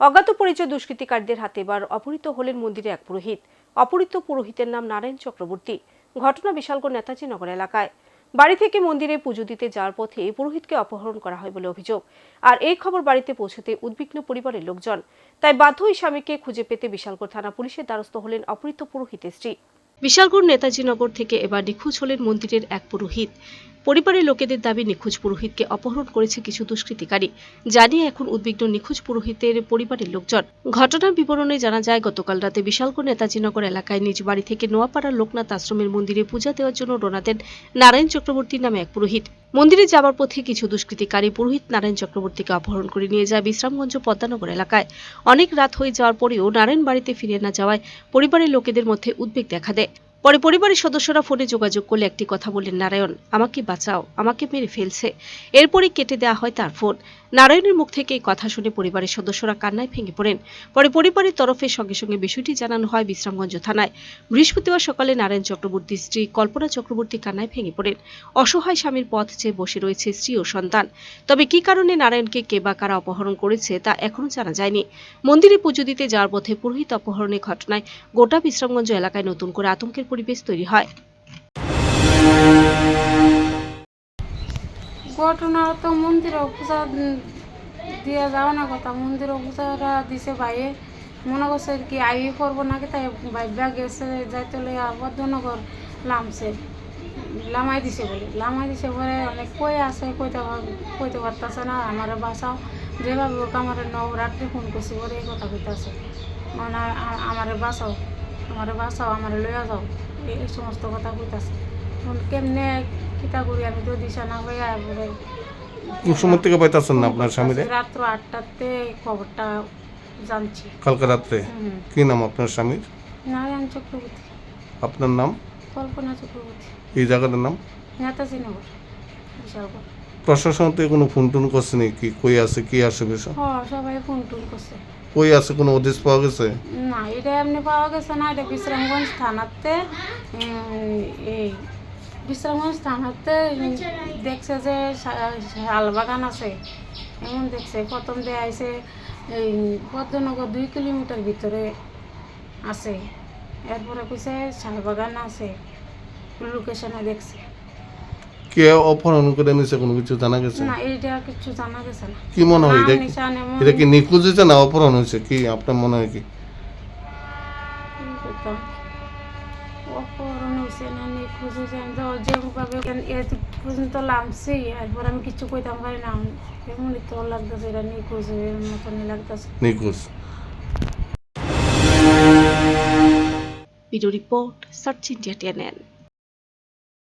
অজ্ঞাত পরিচয় দুষ্কৃতিকারীদের হাতে এবার অপহৃত হলেন মন্দিরে এক পুরোহিত। অপহৃত পুরোহিতের নাম নারায়ণ চক্রবর্তী। ঘটনা বিশালগড় নেতাজি নগর এলাকায়। বাড়ি থেকে মন্দিরে পুজো দিতে যাওয়ার পথে পুরোহিতকে অপহরণ করা হয় বলে অভিযোগ। আর এই খবর বাড়িতে পৌঁছতে উদ্বিগ্ন পরিবারের লোকজন। তাই বাধ্য ওই স্বামীকে খুঁজে পেতে বিশালগড় থানা পুলিশের দ্বারস্থ হলেন অপহৃত পুরোহিতের স্ত্রী। বিশালগড় নেতাজি নগর থেকে এবার নিখোঁজ হলেন মন্দিরের এক পুরোহিত। পরিবারের লোকেদের দাবি নিখোঁজ পুরোহিতকে অপহরণ করেছে কিছু দুষ্কৃতিকারী। জানিয়ে এখন উদ্বিগ্ন নিখোঁজ পুরোহিতের পরিবারের লোকজন। ঘটনার বিবরণে জানা যায়, গতকাল রাতে বিশালগড় নেতাজিনগর এলাকায় নিজ বাড়ি থেকে নোয়াপাড়ার লোকনাথ আশ্রমের মন্দিরে পূজা দেওয়ার জন্য রওনা দেন নারায়ণ চক্রবর্তী নামে এক পুরোহিত। মন্দিরে যাবার পথে কিছু দুষ্কৃতিকারী পুরোহিত নারায়ণ চক্রবর্তীকে অপহরণ করে নিয়ে যায় বিশ্রামগঞ্জ পদ্মানগর এলাকায়। অনেক রাত হয়ে যাওয়ার পরেও নারায়ণ বাড়িতে ফিরে না যাওয়ায় পরিবারের লোকেদের মধ্যে উদ্বেগ দেখা দেয়। পরে পরিবারের সদস্যরা ফোনে যোগাযোগ করলে একটি কথা বললেন, নারায়ণ, আমাকে বাঁচাও, আমাকে মেরে ফেলছে। এরপরই কেটে দেওয়া হয় তার ফোন। নারায়ণের মুখ থেকে এই কথা শুনে পরিবারের সদস্যরা কান্নায় ভেঙে পড়েন। পরে পরিবারের তরফে সঙ্গে সঙ্গে বিষয়টি জানানো হয় বিশ্রামগঞ্জ থানায়। বৃহস্পতিবার সকালে নারায়ণ চক্রবর্তীর স্ত্রী কল্পনা চক্রবর্তী কান্নায় ভেঙে পড়েন। অসহায় স্বামীর পথ চেয়ে বসে রয়েছে স্ত্রী ও সন্তান। তবে কি কারণে নারায়ণকে কে বা কারা অপহরণ করেছে তা এখনও জানা যায়নি। মন্দিরে পুজো দিতে যাওয়ার পথে পুরোহিত অপহরণের ঘটনায় গোটা বিশ্রামগঞ্জ এলাকায় নতুন করে আতঙ্কের পরিবেশ তৈরি হয়। ঘটনা তো মন্দিরে পূজা দিয়ে যাও না কথা। মন্দিরে পূজাটা দিছে ভাইয়ে। মনে করছে কি আই করব নাকি? তাই ভাইবা গেছে, যাইতে বদ্ধনগর লামছে। লামাই দিছে বলে। লামাই দিছে পরে অনেক কই আছে, কইতে কইতে পারতেছে না। আমার বাসাও যেভাবে হোক আমার নবরাত্রি ফোন করছি পরে এই কথা কইতেছে। মানে আমারে বাঁচাও। আমারে বাঁচাও আমারে লইয়া যাও। এই সমস্ত কথা কইতাছে। কেমনে কিতা করি? আমি তো দিশা না পরে কোন সময় থেকে পাইতেছেন না আপনার স্বামীরে? রাত্র আটটাতে খবরটা জানছি। কালকে রাত্রে? কি নাম আপনার স্বামীর? নারায়ণ চক্রবর্তী। আপনার নাম? কল্পনা চক্রবর্তী। এই জায়গাটার নাম? নেতাজি নগর বিশালগড়। প্রশাসন থেকে কোনো ফোন টোন করছে নাকি কি কই আছে কি আছে বিষয়? হ সবাই ফোন টোন করছে। কই আছে কোনো হদিস পাওয়া গেছে? না এটা এমনি পাওয়া গেছে না এটা বিশ্রামগঞ্জ থানাতে এই বিশ্রামগঞ্জ থানাতে দেখছে যে শা- শালবাগান আছে। এমন দেখছে প্রথম দিয়ে আইসে এই পদ্মনগর দুই কিলোমিটার ভিতরে আছে। এরপরে কইছে শালবাগান আছে। লোকেশনে দেখছে। কে অপহরণ করে নিছে কোনো কিছু জানা গেছে? না এইটা কিছু জানা গেছে না। কি মনে হয়? এটা কি- এটা কি নিখোঁজ হয়েছে না অপহরণ হয়েছে কি আপনার মনে হয় কি? অপহরণ হয়েছে না নিখোঁজ হয়েছে আমি তো যেভাবে এ পর্যন্ত লামছি এরপর আমি কিছু কইতাম পারি না। এমনই তো লাগতেছে এটা নিখোঁজ এর মতনই লাগতেছে। নিখোঁজ। Video report search India TNN